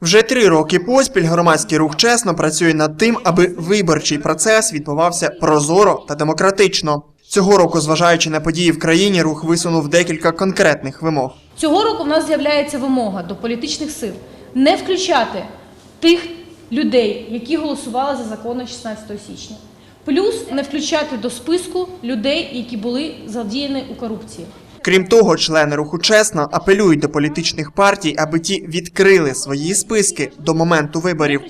Вже три роки поспіль громадський рух чесно працює над тим, аби виборчий процес відбувався прозоро та демократично. Цього року, зважаючи на події в країні, рух висунув декілька конкретних вимог. Цього року в нас з'являється вимога до політичних сил не включати тих людей, які голосували за закони 16 січня. Плюс не включати до списку людей, які були задіяні у корупції. Крім того, члени руху чесно апелюють до політичних партій, аби ті відкрили свої списки до моменту виборів.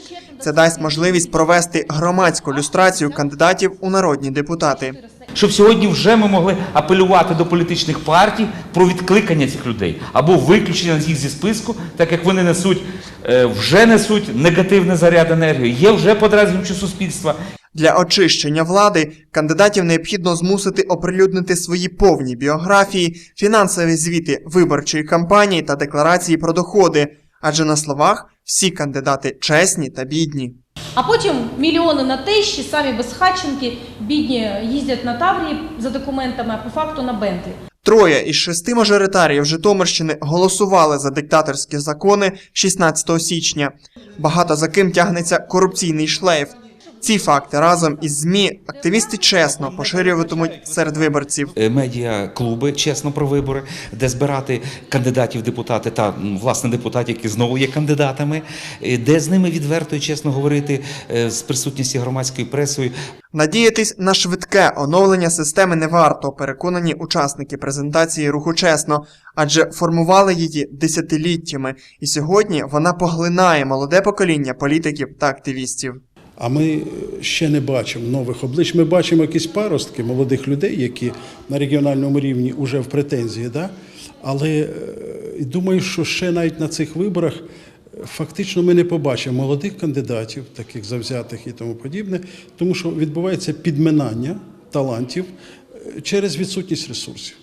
Це дасть можливість провести громадську люстрацію кандидатів у народні депутати. Щоб сьогодні вже ми могли апелювати до політичних партій про відкликання цих людей або виключення їх зі списку, так як вони несуть е, вже несуть негативний заряд енергії, є вже подразнюючи суспільства. Для очищення влади кандидатів необхідно змусити оприлюднити свої повні біографії, фінансові звіти виборчої кампанії та декларації про доходи. Адже на словах всі кандидати чесні та бідні. А потім мільйони на тещі, самі безхатченки, бідні їздять на Таврії за документами, а по факту на Бентлі. Троє із шести мажоритаріїв Житомирщини голосували за диктаторські закони 16 січня. Багато за ким тягнеться корупційний шлейф. Ці факти разом із ЗМІ активісти чесно поширюватимуть серед виборців. Е, медіа-клуби чесно про вибори, де збирати кандидатів депутати та власне депутатів, які знову є кандидатами, е, де з ними відверто і чесно говорити е, з присутністю громадської пресою. Надіятись на швидке оновлення системи не варто, переконані учасники презентації руху чесно, адже формували її десятиліттями, і сьогодні вона поглинає молоде покоління політиків та активістів. А ми ще не бачимо нових облич. Ми бачимо якісь паростки молодих людей, які на регіональному рівні вже в претензії. Да? Але е, думаю, що ще навіть на цих виборах е, фактично ми не побачимо молодих кандидатів, таких завзятих і тому подібне, тому що відбувається підминання талантів е, через відсутність ресурсів.